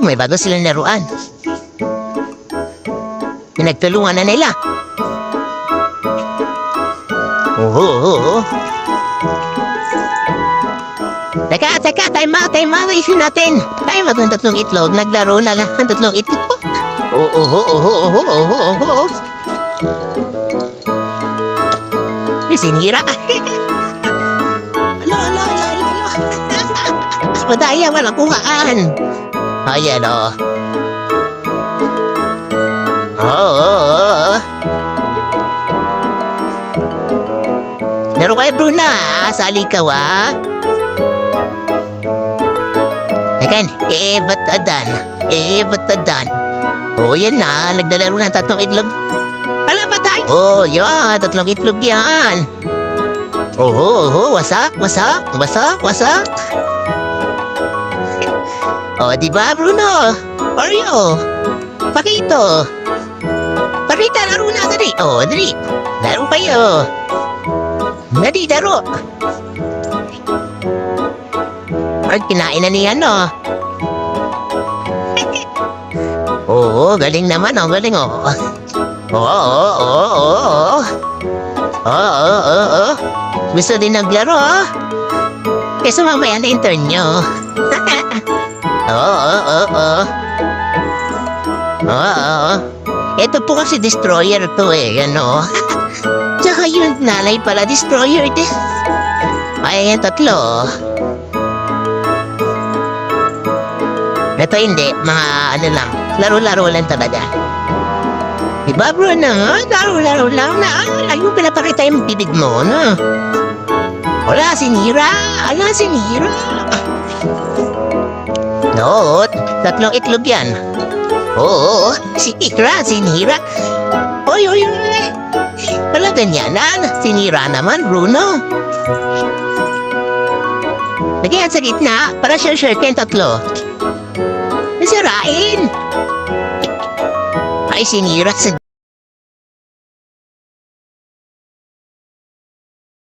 itlog, may bago silang laruan. Pinagtulungan na nila. Oo, oo, oo. Teka, teka, time out, time out, isin natin. Time out ng tatlong itlog, naglaro na lang ang tatlong itlog. Oo, oo, oo, oo, oo, oo, oo. Sinira. Alo, alo, alo, alo. Madaya, walang kuhaan. Ayan, o. Oo, oo. Laro kayo, Bruna. Sali ka, wa? Ayan, eh, ba't adan? Eh, ba't adan? Oo, yan na. Naglalaro ng tatlong itlog. Ala ba tayo? Oo, oh, yan. Tatlong itlog yan. Oo, oo, wasak, wasak, wasak, wasak. Oh, di ba, Bruno? Oreo. Pakito. Pakita, laro na, dali. Oh, dali. Laro kayo. Dali, laro. Ay, kinain na niya, no? Oo, galing naman, oh, galing, oh. Oo, oo, oo, oo, oo. Oo, oo. Gusto din naglaro, oh. Kesa mamaya na intern nyo. Oo, oo, oo, oo. Oo. Ito po kasi destroyer to eh, ano. Tsaka yung nanay pala, destroyer din. Ay, yung tatlo. Ito hindi, mga ano lang, laro-laro lang talaga. Diba bro na, laro-laro lang na, ayaw pinapakita yung bibig mo, no? Wala, sinira, ala, sinira. No, tatlong itlog yan. Oo, sinira, sinira. Oy, oy, oy. Wala ganyanan, sinira naman, Bruno. Lagyan sa gitna para sure-sure kayong tatlo. Nasirain! Ay, sinira sa